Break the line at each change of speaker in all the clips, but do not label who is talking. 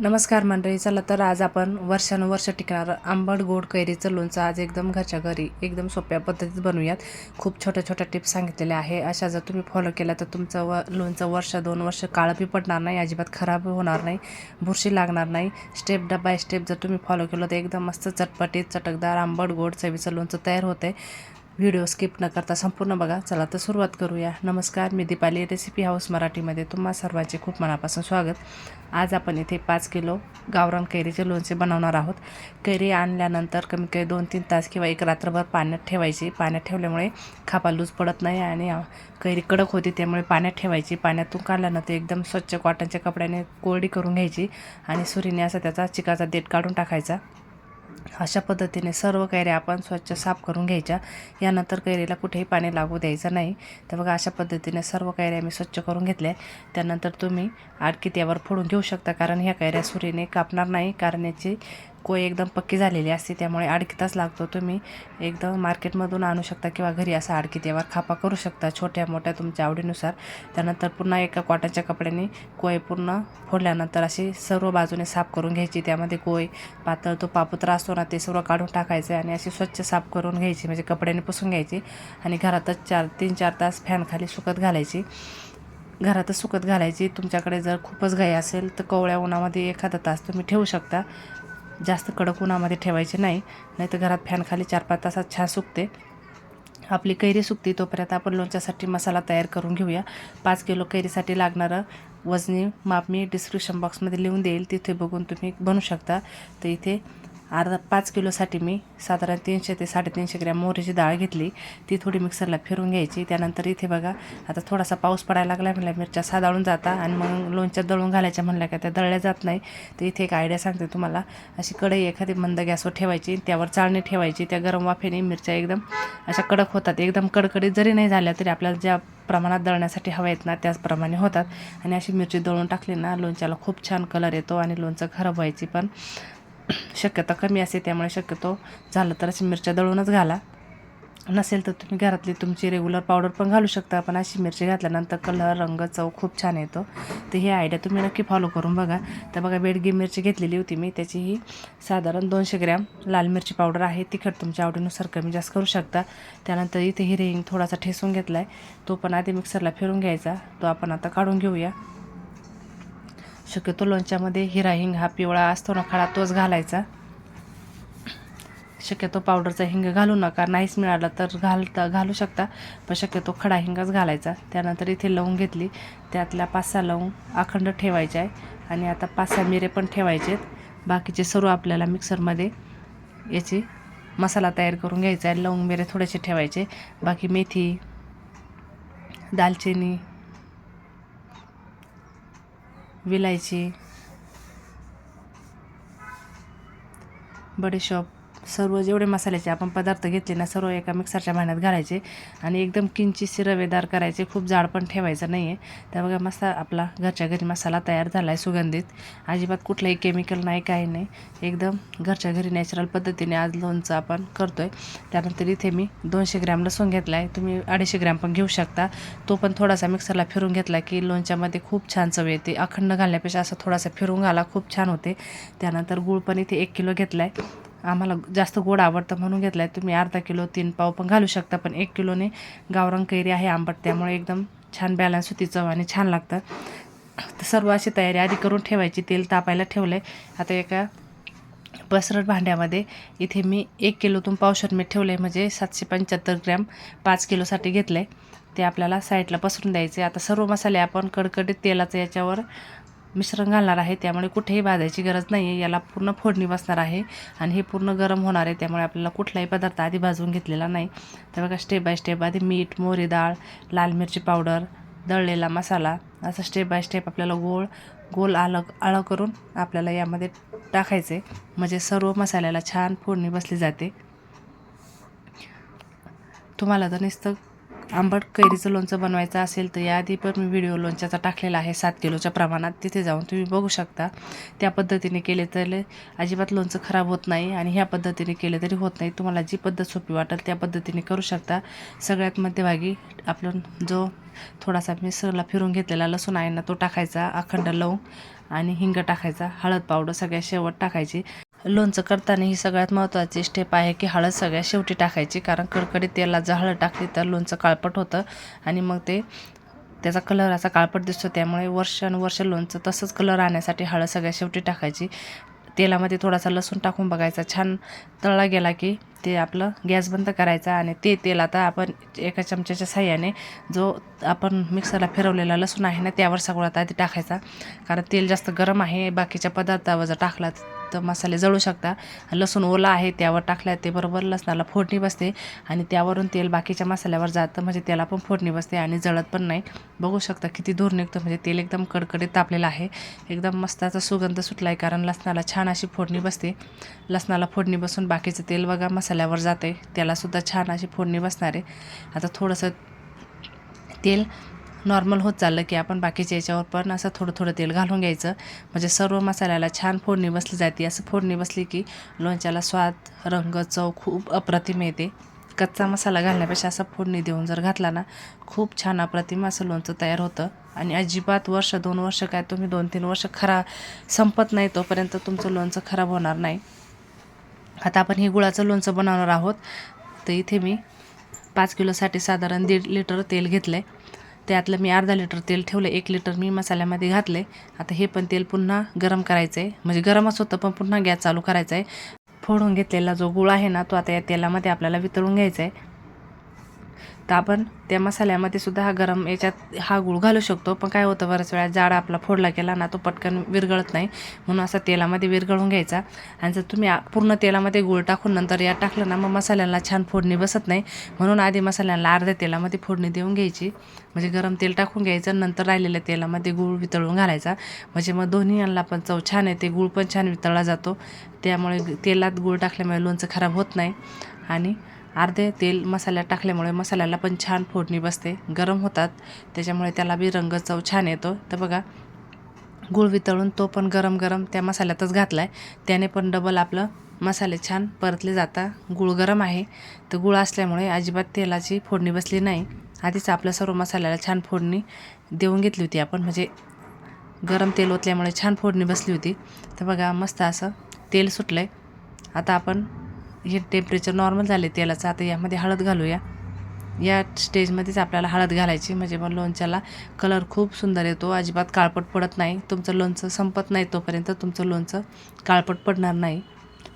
नमस्कार मंडळी चला तर आज आपण वर्षानुवर्ष टिकणारं आंबट गोड कैरीचं लोणचं आज एकदम घरच्या घरी एकदम सोप्या पद्धतीत बनवूयात. खूप छोट्या छोट्या टिप्स सांगितलेल्या आहे. अशा जर तुम्ही फॉलो केल्या तर तुमचं व लोणचं वर्ष दोन वर्ष काळपी पडणार नाही अजिबात खराब होणार नाही बुरशी लागणार नाही. स्टेप बाय स्टेप जर तुम्ही फॉलो केलं तर एकदम मस्त चटपटीत चटकदार आंबट गोड चवीचं लोणचं तयार होते व्हिडिओ स्किप न करता संपूर्ण बघा. चला तर सुरुवात करूया. नमस्कार मी दीपाली रेसिपी हाऊस मराठीमध्ये तुम्हा सर्वांचे खूप मनापासून स्वागत. आज आपण इथे पाच किलो गावरान कैरीचे लोणचे बनवणार आहोत. कैरी आणल्यानंतर कमी कमी दोन तीन तास किंवा एक रात्रभर पाण्यात ठेवायची. पाण्यात ठेवल्यामुळे खापा लूज पडत नाही आणि कैरी कडक होती त्यामुळे पाण्यात ठेवायची. पाण्यातून काढल्यानंतर एकदम स्वच्छ कॉटनच्या कपड्याने कोरडी करून घ्यायची आणि सुरीने असा त्याचा चिकाचा देठ काढून टाकायचा. अशा पद्धतीने सर्व कैऱ्या आपण स्वच्छ साफ करून घ्यायच्या. यानंतर कैरीला कुठेही पाणी लागू द्यायचं नाही. तर बघा अशा पद्धतीने सर्व कैऱ्या मी स्वच्छ करून घेतल्या. त्यानंतर तुम्ही आडकीत यावर फोडून घेऊ शकता कारण ह्या कैऱ्या सुरीने कापणार नाही कारण याची कोय एकदम पक्की झालेली असते त्यामुळे आडकीताच लागतो तुम्ही. एकदम मार्केटमधून आणू शकता किंवा घरी असा आडकीत यावर खापा करू शकता छोट्या मोठ्या तुमच्या आवडीनुसार. त्यानंतर पुन्हा एका कॉटनच्या कपड्याने कोय पूर्ण फोडल्यानंतर अशी सर्व बाजूने साफ करून घ्यायची. त्यामध्ये कोय पातळ तो पापुत्रा असतो ना ते सर्व काढून टाकायचे आणि अशी स्वच्छ साफ करून घ्यायची. म्हणजे कपड्याने पुसून घ्यायची आणि घरातच चार तीन चार तास फॅनखाली सुकत घालायची. घरातच सुकत घालायची. तुमच्याकडे जर खूपच घाई असेल तर कोवळ्या उन्हामध्ये एखादा तास तुम्ही ठेवू शकता. जास्त कडक उन्हामध्ये ठेवायचे नाही नाही तर घरात फॅनखाली चार पाच तासात छान सुकते. आपली कैरी सुकते तोपर्यंत आपण लोणच्यासाठी मसाला तयार करून घेऊया. पाच किलो कैरीसाठी लागणारं वजनी माप मी डिस्क्रिप्शन बॉक्समध्ये लिहून देईल तिथे बघून तुम्ही बनवू शकता. तर इथे अर्धा पाच किलोसाठी मी साधारण तीनशे ते साडेतीनशे ग्रॅम मोहरीची डाळ घेतली. ती थोडी मिक्सरला फिरून घ्यायची. त्यानंतर इथे बघा आता थोडासा पाऊस पडायला लागला म्हणल्या मिरच्या साधाळून जाता आणि मग लोणच्या दळून घालायच्या म्हणल्या का त्या दळल्या जात नाही. तर इथे एक आयडिया सांगते तुम्हाला. अशी कढई एखादी मंद गॅसवर ठेवायची त्यावर चाळणी ठेवायची त्या गरम वाफेने मिरच्या एकदम अशा कडक होतात. एकदम कडकडीत जरी नाही झाल्या तरी आपल्याला ज्या प्रमाणात दळण्यासाठी हव्या आहेत ना त्याचप्रमाणे होतात. आणि अशी मिरची दळून टाकली ना लोणच्याला खूप छान कलर येतो आणि लोणचं खराब व्हायची पण शक्यता कमी असते त्यामुळे शक्यतो झालं तर अशी मिरच्या दळूनच घाला. नसेल तर तुम्ही घरातली तुमची रेग्युलर पावडर पण घालू शकता पण अशी मिरची घातल्यानंतर कलर रंग चव खूप छान येतो. तर ही आयडिया तुम्ही नक्की फॉलो करून बघा. तर बघा बेडगी मिरची घेतलेली होती मी. त्याची ही साधारण दोनशे ग्रॅम लाल मिरची पावडर आहे. तिखट तुमच्या आवडीनुसार कमी जास्त करू शकता. त्यानंतर इथे हिरेंग थोडासा ठेसून घेतला आहे तो पण आधी मिक्सरला फिरून घ्यायचा. तो आपण आता काढून घेऊया. शक्यतो लोणच्यामध्ये हिरा हिंग हा पिवळा असतो ना खडा तोच घालायचा. शक्यतो पावडरचा हिंग घालू नका नाहीच मिळाला तर घालता घालू शकता पण शक्यतो खडा हिंगच घालायचा. त्यानंतर इथे लवंग घेतली त्यातल्या पाच सहा लवंग अखंड ठेवायचे आहे. आणि आता पाच सहा मिरे पण ठेवायचे आहेत. बाकीचे सर्व आपल्याला मिक्सरमध्ये याची मसाला तयार करून घ्यायचा आहे. लवंग मिरे थोडेसे ठेवायचे. बाकी मेथी दालचिनी विलायची. बडीशॉप सर्व जेवढे मसाल्याचे आपण पदार्थ घेतले ना सर्व एका मिक्सरच्या भांड्यात घालायचे आणि एकदम किंचित रवेदार करायचे. खूप जाड पण ठेवायचं नाही आहे त्या बघा मसा आपला घरच्या घरी मसाला तयार झाला आहे सुगंधित. अजिबात कुठलंही केमिकल नाही काही नाही. एकदम घरच्या घरी नॅचरल पद्धतीने आज लोणचं आपण करतो आहे त्यानंतर इथे मी दोनशे ग्रॅम लसूण घेतला आहे तुम्ही अडीचशे ग्रॅम पण घेऊ शकता. तो पण थोडासा मिक्सरला फिरून घेतला की लोणच्यामध्ये खूप छान चव येते. अखंड घालण्यापेक्षा असं थोडासा फिरून घाला खूप छान होते. त्यानंतर गूळ पण इथे एक किलो घेतला आहे आम्हाला जास्त गोड आवडतं म्हणून घेतला आहे तुम्ही अर्धा किलो तीन पाव पण घालू शकता पण एक किलोने गावरंग कैरी आहे आंबट. त्यामुळे एकदम छान बॅलन्स होती चव आणि छान लागतं. तर सर्व अशी तयारी आधी करून ठेवायची तेल तापायला ठेवलं आहे आता एका पसरट भांड्यामध्ये इथे मी एक किलोतून पावशर मीठ ठेवलं आहे म्हणजे सातशे पंच्याहत्तर ग्रॅम पाच किलोसाठी घेतलं आहे ते आपल्याला साईडला पसरून द्यायचे आता सर्व मसाले आपण कडकडीत तेलाचं याच्यावर मिश्रण घालणार आहे त्यामुळे कुठेही भाजायची गरज नाही आहे याला पूर्ण फोडणी बसणार आहे आणि हे पूर्ण गरम होणार आहे त्यामुळे आपल्याला कुठलाही पदार्थ आधी भाजून घेतलेला नाही. तर बघा स्टेप बाय स्टेप आधी मीठ मोहरी डाळ लाल मिरची पावडर दळलेला मसाला असं स्टेप बाय स्टेप आपल्याला गोळ गोल आलं आळं करून आपल्याला यामध्ये टाकायचे. म्हणजे सर्व मसाल्याला छान फोडणी बसली जाते. तुम्हाला जर नुसतं आंबट कैरीचं लोणचं बनवायचं असेल तर याआधी पण मी व्हिडिओ लोणच्याचा टाकलेला आहे. सात किलोच्या प्रमाणात. तिथे जाऊन तुम्ही बघू शकता. त्या पद्धतीने केले तर अजिबात लोणचं खराब होत नाही आणि ह्या पद्धतीने केले तरी होत नाही. तुम्हाला जी पद्धत सोपी वाटेल त्या पद्धतीने करू शकता. सगळ्यात मध्यभागी आपलं जो थोडासा मिसळला फिरून घेतलेला लसूण आहे ना तो टाकायचा. अखंड लवंग आणि हिंग टाकायचा. हळद पावडर सगळ्या शेवट टाकायची. लोणचं करताना ही सगळ्यात महत्त्वाची स्टेप आहे की हळद सगळ्यात शेवटी टाकायची. कारण कडकडीत तेला जर हळद टाकली तर लोणचं काळपट होतं आणि मग ते त्याचा कलर असा काळपट दिसतो. त्यामुळे वर्षानुवर्ष लोणचं तसंच कलर आणण्यासाठी हळद सगळ्यात शेवटी टाकायची. तेलामध्ये थोडासा लसूण टाकून बघायचा. छान तळला गेला की ते आपलं गॅस बंद करायचा आणि ते तेल आता आपण एका चमच्याच्या साह्याने जो आपण मिक्सरला फिरवलेला लसूण आहे ना त्यावर सगळ्यात आधी टाकायचा. कारण तेल जास्त गरम आहे बाकीच्या पदार्थावर जर टाकला तर मसाले जळू शकता. लसूण ओला आहे त्यावर टाकल्या ते बरोबर लसणाला फोडणी बसते आणि त्यावरून तेल बाकीच्या मसाल्यावर जातं म्हणजे त्याला पण फोडणी बसते आणि जळत पण नाही. बघू शकता किती धूर निघतं म्हणजे तेल एकदम कडकडीत तापलेलं आहे. एकदम मस्ताचा सुगंध सुटला आहे कारण लसणाला छान अशी फोडणी बसते. लसणाला फोडणी बसून बाकीचं तेल बघा मसाल्यावर जाते. त्यालासुद्धा छान अशी फोडणी बसणार. आहे आता थोडंसं तेल नॉर्मल होत चाललं की आपण बाकीच्या याच्यावर पण असं थोडं थोडं तेल घालून घ्यायचं. म्हणजे सर्व मसाल्याला छान फोडणी बसली जाते. असं फोडणी बसली की लोणच्याला स्वाद रंग चव खूप अप्रतिम येते. कच्चा मसाला घालण्यापेक्षा असं फोडणी देऊन जर घातला ना खूप छान अप्रतिम असं लोणचं तयार होतं. आणि अजिबात वर्ष दोन वर्ष काय तुम्ही दोन तीन वर्ष खरा संपत नाही तोपर्यंत तुमचं लोणचं खराब होणार नाही. आता आपण हे गुळाचं लोणचं बनवणार आहोत. तर इथे मी पाच किलोसाठी साधारण दीड लिटर तेल घेतलं आहे त्यातलं मी अर्धा लिटर तेल ठेवलं एक लिटर मी मसाल्यामध्ये घातले आता हे पण तेल पुन्हा गरम करायचं आहे म्हणजे गरमच होतं पण पुन्हा गॅस चालू करायचा आहे फोडून घेतलेला जो गुळ आहे ना तो आता या तेलामध्ये आपल्याला वितळून घ्यायचा आहे तर आपण त्या मसाल्यामध्ये सुद्धा हा गरम याच्यात हा गुळ घालू शकतो. पण काय होतं बऱ्याच वेळा जाड आपला फोडला गेला ना तो पटकन विरघळत नाही. म्हणून असा तेलामध्ये विरघळून घ्यायचा. आणि जर तुम्ही पूर्ण तेलामध्ये गुळ टाकून नंतर या टाकलं ना मग मसाल्याला छान फोडणी बसत नाही. म्हणून आधी मसाल्याला अर्ध्या तेलामध्ये फोडणी देऊन घ्यायची. म्हणजे गरम तेल टाकून घ्यायचं नंतर राहिलेल्या तेलामध्ये गुळ वितळून घालायचा. म्हणजे मग दोन्ही यांना पण चव छान येते. गुळ पण छान वितळला जातो. त्यामुळे तेलात गुळ टाकल्यामुळे लोणचं खराब होत नाही. आणि अर्धे तेल मसाल्यात टाकल्यामुळे मसाल्याला पण छान फोडणी बसते. गरम होतात त्याच्यामुळे त्याला बी रंग चव छान येतो. तर बघा गुळ वितळून तो पण गरम गरम त्या मसाल्यातच घातला आहे त्याने पण डबल आपलं मसाले छान परतले जाता. गुळ गरम आहे. तर गुळ असल्यामुळे अजिबात तेलाची फोडणी बसली नाही. आधीच आपल्या सर्व मसाल्याला छान फोडणी देऊन घेतली होती आपण. म्हणजे गरम तेल ओतल्यामुळे छान फोडणी बसली होती. तर बघा मस्त असं तेल सुटलं आहे आता आपण हे टेम्परेचर नॉर्मल झाले तेलाचं. आता यामध्ये हळद घालूया. या स्टेजमध्येच आपल्याला हळद घालायची. म्हणजे मग लोणच्याला कलर खूप सुंदर येतो. अजिबात काळपट पडत नाही. तुमचं लोणचं संपत नाही तोपर्यंत तुमचं लोणचं काळपट पडणार नाही.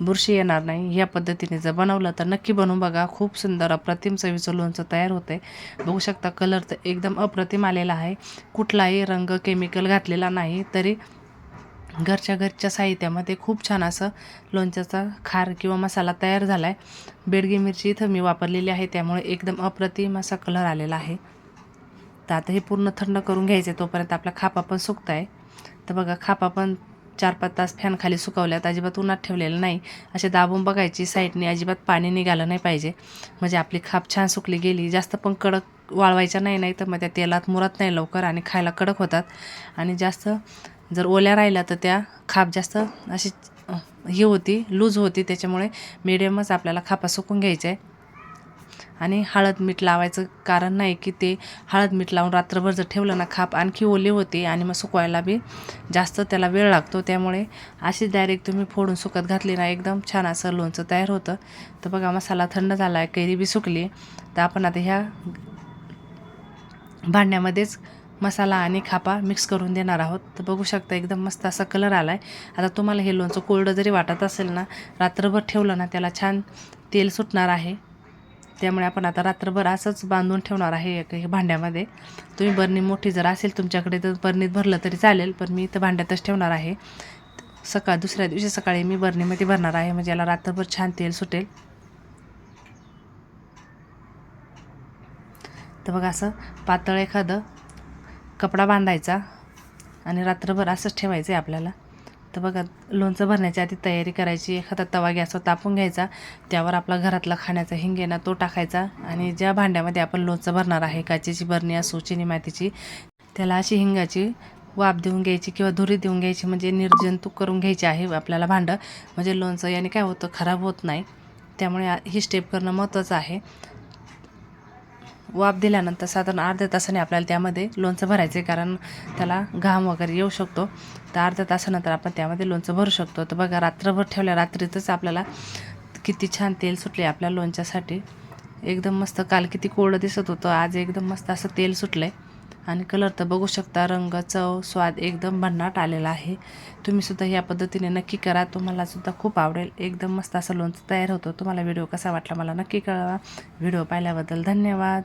बुरशी येणार नाही. या पद्धतीने जर बनवलं तर नक्की बनवून बघा. खूप सुंदर अप्रतिम चवीचं लोणचं तयार होतं. आहे बघू शकता कलर तर एकदम अप्रतिम आलेला आहे. कुठलाही रंग केमिकल घातलेला नाही. तरी घरच्या घरच्या साहित्यामध्ये खूप छान असं लोणच्याचा खार किंवा मसाला तयार झाला आहे बेडगी मिरची इथं मी वापरलेली आहे त्यामुळे एकदम अप्रतिम असा कलर आलेला आहे. तर आता हे पूर्ण थंड करून घ्यायचं आहे तोपर्यंत आपला खापा पण सुकत आहे तर बघा खापा पण चार पाच तास फॅनखाली सुकवल्यात अजिबात उन्हात ठेवलेलं नाही. असे दाबून बघायची साईडने अजिबात पाणी निघालं नाही पाहिजे. म्हणजे आपली खाप छान सुकली गेली. जास्त पण कडक वाळवायच्या नाही नाही तर मग त्या तेलात मुरत नाही लवकर आणि खायला कडक होतात. आणि जास्त जर ओल्या राहिल्या तर त्या खाप जास्त अशी ही होती लूज होती. त्याच्यामुळे मिडियमच आपल्याला खापा सुकून घ्यायचे. आहे आणि हळद मीठ लावायचं कारण नाही की ते हळद मीठ लावून रात्रभर जर ठेवलं ना खाप आणखी ओली होते आणि मग सुकवायला बी जास्त त्याला वेळ लागतो. त्यामुळे अशी डायरेक्ट तुम्ही फोडून सुकत घातली ना एकदम छान असं लोणचं तयार होतं. तर बघा मसाला थंड झाला आहे कैरी बी सुकली. तर आपण आता ह्या भांड्यामध्येच मसाला आणि खापा मिक्स करून देणार आहोत. तर बघू शकता एकदम मस्त असा कलर आला आहे आता तुम्हाला हे लोणचं कोरडं जरी वाटत असेल ना रात्रभर ठेवलं ना त्याला छान तेल सुटणार आहे. त्यामुळे आपण आता रात्रभर असंच बांधून ठेवणार आहे एक भांड्यामध्ये. तुम्ही बरणी मोठी जर असेल तुमच्याकडे तर बरणीत भरलं तरी चालेल पण मी इथं भांड्यातच ठेवणार आहे. सकाळ दुसऱ्या दिवशी सकाळी मी बरणीमध्ये भरणार आहे म्हणजे याला रात्रभर छान तेल सुटेल. तर बघा असं पातळ एखादं कपडा बांधायचा आणि रात्रभर असंच ठेवायचं आहे आपल्याला. तर बघा लोणचं भरण्याच्या आधी तयारी करायची. एखादा तवा गॅसवर तापून घ्यायचा. त्यावर आपला घरातला खाण्याचा हिंग आहे ना तो टाकायचा. आणि ज्या भांड्यामध्ये आपण लोणचं भरणार आहे काचेची बरणी असो चिनी मातीची त्याला अशी हिंगाची वाफ देऊन घ्यायची किंवा धुरी देऊन घ्यायची. म्हणजे निर्जंतुक करून घ्यायची आहे आपल्याला भांडं. म्हणजे लोणचं याने काय होतं खराब होत नाही. त्यामुळे ही स्टेप करणं महत्त्वाचं आहे. वाफ दिल्यानंतर साधारण अर्ध्या तासाने आपल्याला त्यामध्ये लोणचं भरायचं आहे कारण त्याला घाम वगैरे येऊ शकतो. तर अर्ध्या तासानंतर आपण त्यामध्ये लोणचं भरू शकतो. तर बघा रात्रभर ठेवल्या रात्रीतच आपल्याला किती छान तेल सुटले आपल्या लोणच्यासाठी. एकदम मस्त काल किती कोरडं दिसत होतं आज एकदम मस्त असं तेल सुटलं आहे आणि कलर तर बघू शकता रंग चव स्वाद एकदम भन्नाट आलेला आहे. तुम्हीसुद्धा ह्या या पद्धतीने नक्की करा. तुम्हालासुद्धा खूप आवडेल. एकदम मस्त असं लोणचं तयार होतं. तुम्हाला व्हिडिओ कसा वाटला मला नक्की कळवा. व्हिडिओ पाहिल्याबद्दल धन्यवाद.